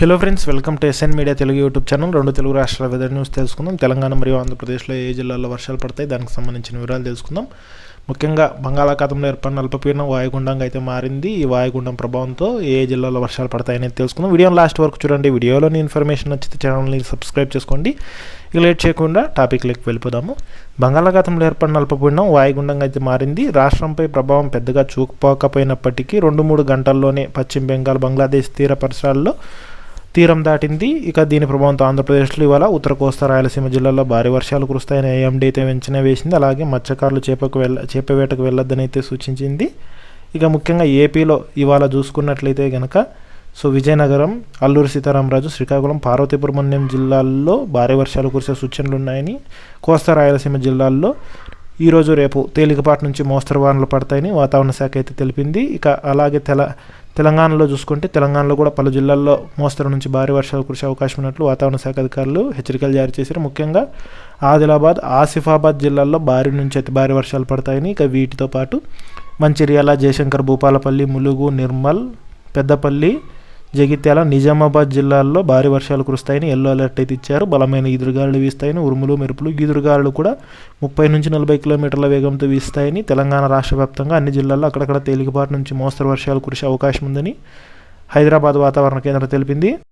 Hello friends welcome to S N media Telugu YouTube channel రెండు తెలుగు రాష్ట్రాల weather news తెలుసుకుందాం. తెలంగాణ మరియు ఆంధ్రప్రదేశ్లో ఏ జిల్లాల్లో వర్షాలు పడతాయి దానికి సంబంధించిన వివరాలు తెలుసుకుందాం. ముఖ్యంగా బంగాళాఖాతంలో ఏర్పడిన అల్పపీడనం వాయుగుండంగా అయితే మారింది. ఈ వాయుగుండం ప్రభావంతో ఏ జిల్లాలో వర్షాలు పడతాయనేది తెలుసుకుందాం. వీడియోని లాస్ట్ వరకు చూడండి. వీడియోలోని ఇన్ఫర్మేషన్ నచ్చితే ఛానల్ని సబ్స్క్రైబ్ చేసుకోండి. ఇక లేట్ చేయకుండా టాపిక్లోకి వెళ్ళిపోదాము. బంగాళాఖాతంలో ఏర్పడిన అల్పపీడనం వాయుగుండంగా అయితే మారింది. రాష్ట్రంపై ప్రభావం పెద్దగా చూకపోకపోయినప్పటికీ రెండు మూడు గంటల్లోనే పశ్చిమ బెంగాల్ బంగ్లాదేశ్ తీర పరిసరాల్లో తీరం దాటింది. ఇక దీని ప్రభావంతో ఆంధ్రప్రదేశ్లో ఇవాళ ఉత్తర కోస్తా రాయలసీమ జిల్లాల్లో భారీ వర్షాలు కురుస్తాయని ఏఎండీ అయితే వెంచనే వేసింది. అలాగే మత్స్యకారులు చేపకు వెళ్ళ చేప వేటకు వెళ్ళొద్దని అయితే సూచించింది. ఇక ముఖ్యంగా ఏపీలో ఇవాళ చూసుకున్నట్లయితే కనుక సో విజయనగరం అల్లూరి సీతారామరాజు శ్రీకాకుళం పార్వతీపురం జిల్లాల్లో భారీ వర్షాలు కురిసే సూచనలు ఉన్నాయని కోస్తా రాయలసీమ జిల్లాల్లో ఈరోజు రేపు తేలికపాటి నుంచి మోస్తరు వానలు పడతాయని వాతావరణ శాఖ అయితే తెలిపింది. ఇక అలాగే తెల తెలంగాణలో చూసుకుంటే తెలంగాణలో కూడా పలు జిల్లాల్లో మోస్తరు నుంచి భారీ వర్షాలు కురిసే అవకాశం ఉన్నట్లు వాతావరణ శాఖ అధికారులు హెచ్చరికలు జారీ చేశారు. ముఖ్యంగా ఆదిలాబాద్ ఆసిఫాబాద్ జిల్లాల్లో భారీ నుంచి అతి భారీ వర్షాలు పడతాయని ఇక వీటితో పాటు మంచిర్యాల జయశంకర్ భూపాలపల్లి ములుగు నిర్మల్ పెద్దపల్లి జగిత్యాల నిజామాబాద్ జిల్లాల్లో భారీ వర్షాలు కురుస్తాయని ఎల్లో అలర్ట్ అయితే ఇచ్చారు. బలమైన ఈదురుగాలు వీస్తాయని ఉరుములు మెరుపులు ఈదురుగాలు కూడా ముప్పై నుంచి నలభై కిలోమీటర్ల వేగంతో వీస్తాయని తెలంగాణ రాష్ట్ర వ్యాప్తంగా అన్ని జిల్లాల్లో అక్కడక్కడ తేలికపాటి నుంచి మోస్తరు వర్షాలు కురిసే అవకాశం ఉందని హైదరాబాద్ వాతావరణ కేంద్రం తెలిపింది.